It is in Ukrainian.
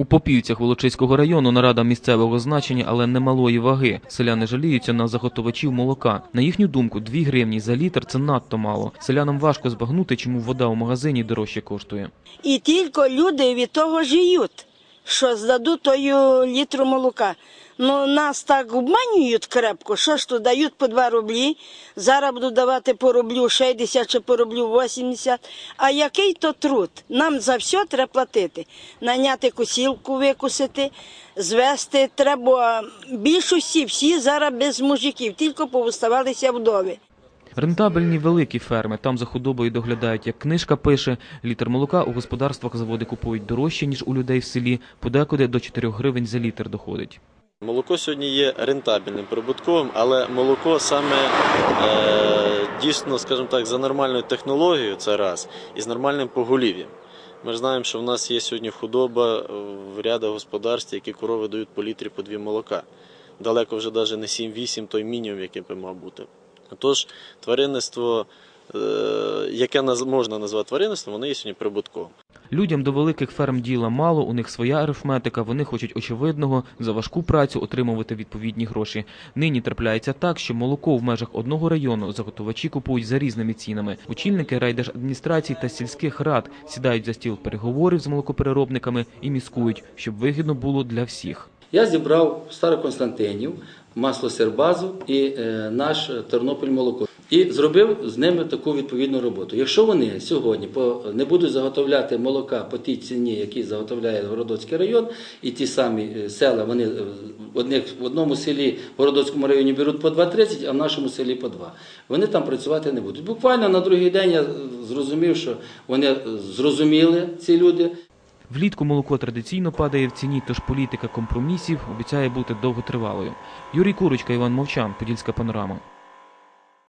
У Попівцях Волочиського району нарада місцевого значення, але немалої ваги. Селяни жаліються на заготовачів молока. На їхню думку, 2 гривні за літр це надто мало. Селянам важко збагнути, чому вода у магазині дорожче коштує. І тільки люди від того жиють, що здадуть тою літру молока. Ну, нас так обманюють крепко, що ж то дають по 2 рублі, зараз будуть давати по рублю 60 чи по рублю 80. А який то труд? Нам за все треба платити. Наняти косілку викусити, звести треба. Більшості всі зараз без мужиків, тільки повиставалися вдови. Рентабельні великі ферми. Там за худобою доглядають, як книжка пише. Літр молока у господарствах заводи купують дорожче, ніж у людей в селі. Подекуди до 4 гривень за літр доходить. Молоко сьогодні є рентабельним, прибутковим, але молоко саме е, дійсно, скажімо так, за нормальною технологією, це раз, і з нормальним поголів'ям. Ми ж знаємо, що в нас є сьогодні худоба е, в рядах господарств, які корови дають по літрі по дві молока. Далеко вже навіть не 7-8, той мінімум, який би мав бути. Тож тваринництво, яке можна назвати тваринництвом, воно є сьогодні прибутковим. Людям до великих ферм діла мало, у них своя арифметика, вони хочуть очевидного за важку працю отримувати відповідні гроші. Нині трапляється так, що молоко в межах одного району заготовачі купують за різними цінами. Очільники райдержадміністрацій та сільських рад сідають за стіл переговорів з молокопереробниками і міскують, щоб вигідно було для всіх. Я зібрав Староконстантинів, масло Сербазу і е, наш Тернопіль молоко. І зробив з ними таку відповідну роботу. Якщо вони сьогодні не будуть заготовляти молока по тій ціні, які заготовляє Городоцький район, і ті самі е, села, вони е, в, одних, в одному селі в Городоцькому районі беруть по 2,30, а в нашому селі по 2. Вони там працювати не будуть. Буквально на другий день я е, зрозумів, що вони зрозуміли ці люди. Влітку молоко традиційно падає в ціні, тож політика компромісів обіцяє бути довготривалою. Юрій Курочка, Іван Мовчан, Подільська панорама.